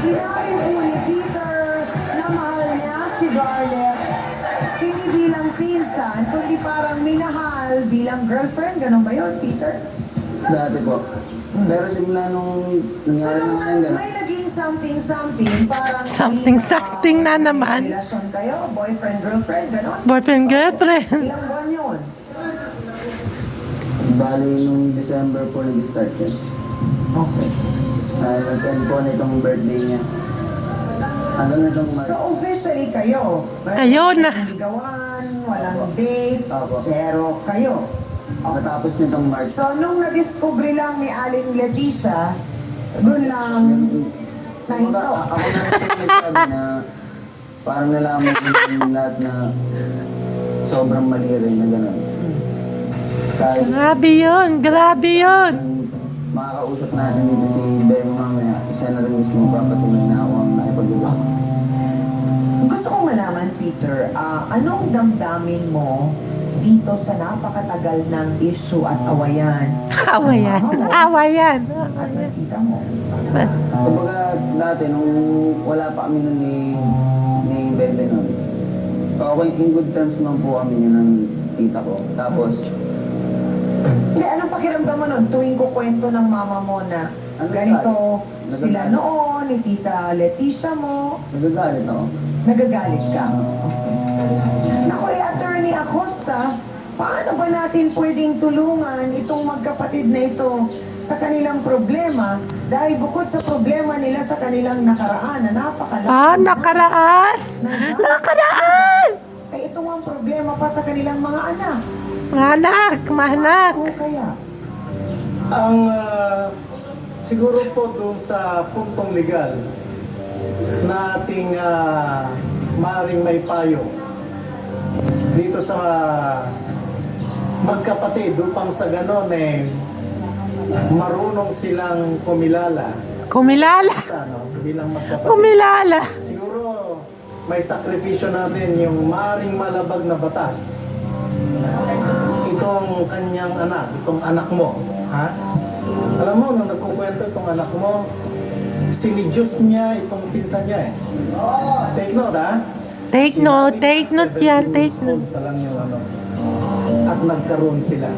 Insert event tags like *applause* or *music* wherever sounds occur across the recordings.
Inamin po ni Peter na mahal niya si Garlet hindi bilang pinsan, kundi parang minahal bilang girlfriend. Ganon ba yun, Peter? Dati po. Pero simula nung So, nangyari na nung ngayon, gano'n. may naging something-something, parang Something-something na may naman. relasyon kayo, boyfriend, girlfriend, ganon. Boyfriend, girlfriend. Ilang buwan yun? Bali, nung December po nag-start yan. Okay. Uh, nag-end po nitong birthday niya. Hanggang nitong March. So, officially kayo. Kayo na. Walang ligawan, walang date, Apo. pero kayo. Matapos nitong March. So, nung na-discover lang ni Aling Leticia, doon lang Kumbaga, nahinto. a- ako na rin yung nagsabi na parang nalaman ko yung lahat na sobrang mali rin na gano'n. Kahit Grabe yun, grabe yun. Makakausap natin dito si Bemo mamaya, siya na rin mismo papatunay na ako ang nakipag-ibig. Gusto kong malaman, Peter, ah, anong damdamin mo dito sa napakatagal ng issue at awayan *laughs* Awa yan, awa yan. at nakita mo? Kumbaga dati nung wala pa kami nun ni, ni Bebe nun, okay, in good terms man po kami yun ng tita ko. Tapos, Hindi, anong pakiramdam mo nun tuwing kukwento ng mama mo na Ano ganito tayo? sila noon, ni Tita Leticia mo, nagagalit ako. nagagalit ka? Naku, eh, Attorney Acosta, paano ba natin pwedeng tulungan itong magkapatid na ito sa kanilang problema dahil bukod sa problema nila sa kanilang nakaraan na napakalaki Ah, na- nakaraan. na- Nakaraan. ay ito ang problema pa sa kanilang mga anak. Manak, manak. O kaya? Ang ah, siguro po doon sa puntong legal na ating uh, maring may payo dito sa magkapatid upang sa ganon eh marunong silang kumilala Kumilala. sa ano, bilang magkapatid. Kumilala. Siguro may sakripisyo natin yung maaring malabag na batas. Itong kanyang anak, itong anak mo, ha? Alam mo, nung nagkukwento itong anak mo, sinidyos niya itong pinsan niya eh. Take note, ha? Take note, take note yan, 17 take note. yung ano. At nagkaroon sila.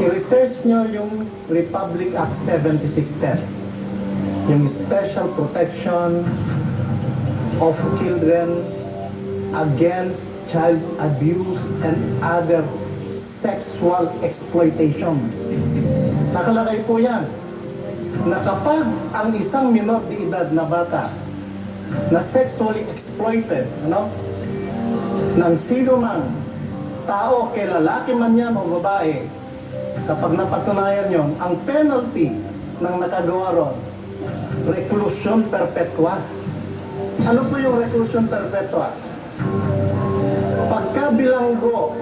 I-research nyo yung Republic Act 7610 yung special protection of children against child abuse and other sexual exploitation. Nakalagay po yan na kapag ang isang minor de edad na bata na sexually exploited, ano, ng sino mang tao, kay lalaki man yan o babae, kapag napatunayan yon, ang penalty ng nakagawa ron, reclusion perpetua. Ano po yung reclusion perpetua? Pagkabilanggo,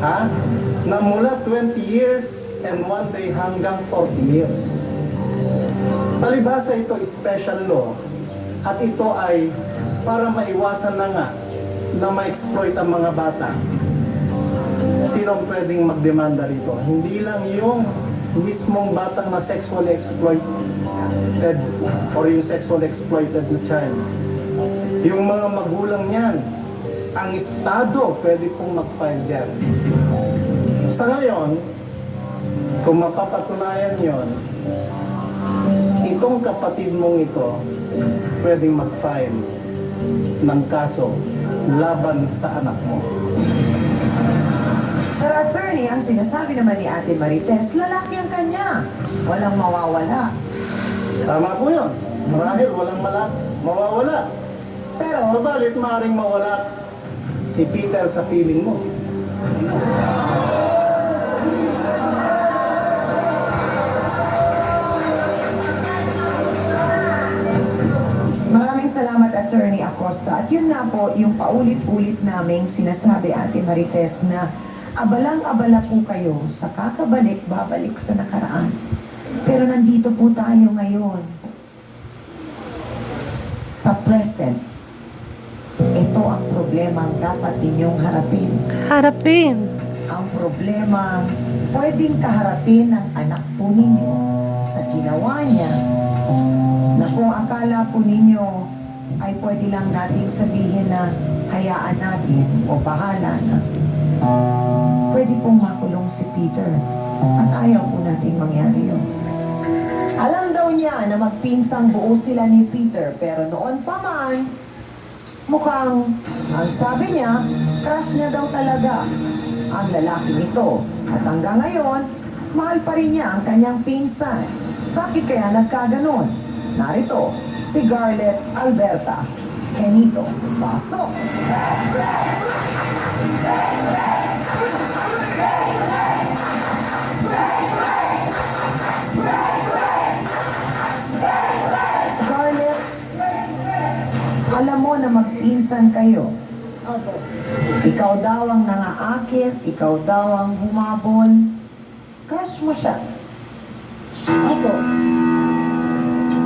ha, na mula 20 years and one day hanggang 40 years. Palibasa ito special law at ito ay para maiwasan na nga na ma-exploit ang mga bata. Sino pwedeng magdemanda rito? Hindi lang yung mismong batang na sexually exploited or yung sexually exploited na child. Yung mga magulang niyan, ang Estado pwede pong mag-file dyan. Sa ngayon, kung mapapatunayan yon, itong kapatid mong ito pwedeng mag-file ng kaso laban sa anak mo. Pero attorney, ang sinasabi naman ni Ate Marites, lalaki ang kanya. Walang mawawala. Tama po yun. Marahil walang mala, mawawala. Pero, Subalit maaaring mawala si Peter sa piling mo. maraming salamat Attorney Acosta. At yun nga po, yung paulit-ulit naming sinasabi Ate Marites na abalang-abala po kayo sa kakabalik, babalik sa nakaraan. Pero nandito po tayo ngayon sa present. Ito ang problema ang dapat ninyong harapin. Harapin. Ang problema pwedeng kaharapin ng anak po ninyo sa ginawa niya na kung akala po ninyo ay pwede lang nating sabihin na hayaan natin o bahala na. Pwede pong makulong si Peter at ayaw po natin mangyari yun. Alam daw niya na magpinsang buo sila ni Peter pero noon pa man, mukhang, ang sabi niya, crush niya daw talaga ang lalaki ito. At hanggang ngayon, mahal pa rin niya ang kanyang pinsan. Bakit kaya nagkaganon? Narito, si Garlet Alberta. Kenito, pasok! Na magpinsan kayo. Opo. Ikaw daw ang nangaakit, ikaw daw ang humabol. Crush mo siya. Opo.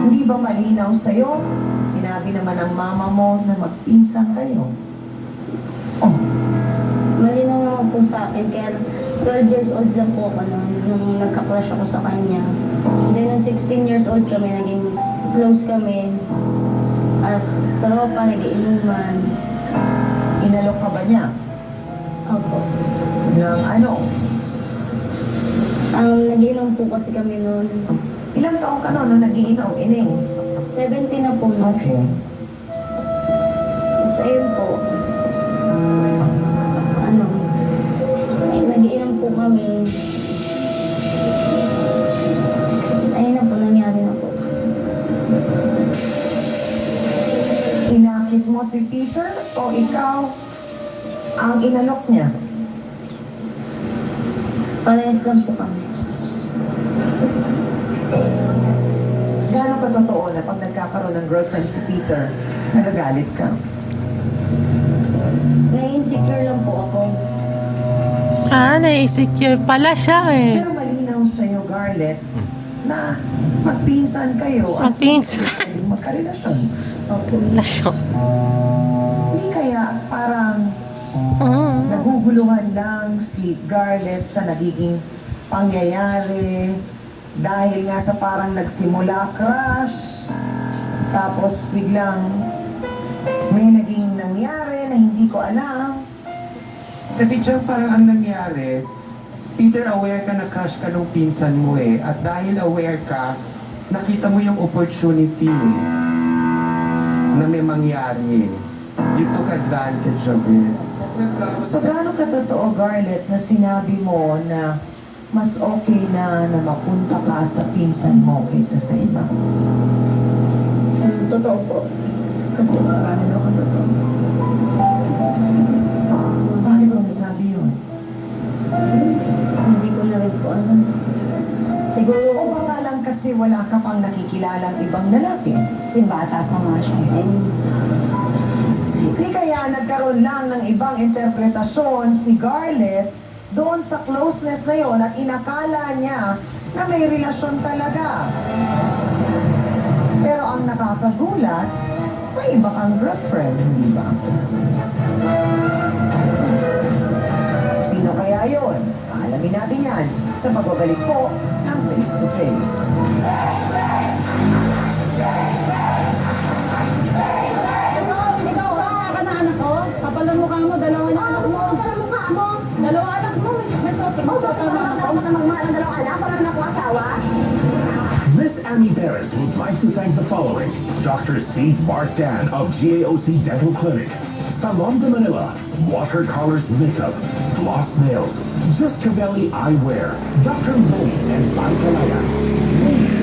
Hindi ba malinaw sa'yo? Sinabi naman ng mama mo na magpinsan kayo. Oh, Malinaw naman po sa akin. Kaya 12 years old lang po ako nung, nung nagka-crush ako sa kanya. Then nung 16 years old kami, naging close kami. As tropa, nagiinuman. inalok ka ba niya? Opo. Ng ano? Um, nagiinom po kasi kami noon. Ilang taong ka noon nung nagiinom? Ining? 17 na po noon. Okay. So, ayun po. Ano? Nagiinom po kami. Si Peter o ikaw ang inalok niya? Parehas lang po kami. Gaano ka totoo na pag nagkakaroon ng girlfriend si Peter, nagagalit ka? Na-insecure lang po ako. Ah, na-insecure pala siya eh. Pero malinaw sa'yo, Garlet, na magpinsan kayo at Magpinsan. magkarelasyon. Opo. Lasyo. Hindi kaya parang Mm. naguguluhan lang si Garlet sa nagiging pangyayari dahil nga sa parang nagsimula crush tapos biglang may naging nangyari na hindi ko alam Kasi Chang, parang ang nangyari, Peter, aware ka na crush ka nung pinsan mo eh. At dahil aware ka, nakita mo yung opportunity na may mangyari. You took advantage of it. So gaano ka totoo, Garlet, na sinabi mo na mas okay na na mapunta ka sa pinsan mo kaysa sa iba? Totoo po. Kasi paano ako totoo? Bakit mo nasabi yun? Hindi ko na rin po alam. Siguro, O baka lang kasi wala ka pang nakikilalang ibang lalaki? Si bata pa nga siya. And, Di kaya nagkaroon lang ng ibang interpretasyon si Garlet doon sa closeness na yon at inakala niya na may relasyon talaga. Pero ang nakakagulat, may iba kang girlfriend, hindi ba? Sino kaya yon? Alamin natin yan sa pagbabalik po ng Face to Face. Miss Amy Barris would like to thank the following Dr. Steve Mark Dan of GAOC Dental Clinic, Salon de Manila, Watercolors Makeup, Gloss Nails, Just Cavelli Eyewear, Dr. Lily and Bancalaya.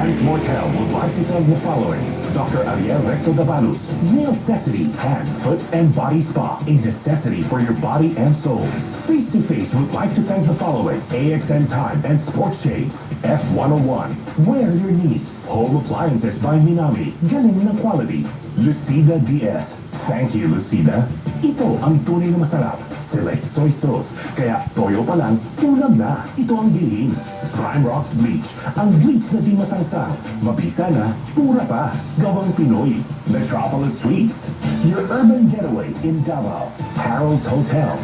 Hans Mortel would like to thank the following Dr. Ariel Recto Dabalus, Nail Necessity, Hand, Foot, and Body Spa, a necessity for your body and soul. Face to Face would like to thank the following AXN Time and Sports Shades, F101, Wear Your Needs, Home Appliances by Minami, Galing na Quality, Lucida DS. Thank you, Lucida. Ito ang tunay na masarap. Select soy sauce. Kaya toyo pa lang, ulam na. Ito ang bilhin. Prime Rocks Beach. Ang beach na di masangsang. Mabisa na, pura pa. Gawang Pinoy. Metropolis Suites. Your urban getaway in Davao. Harold's Hotel.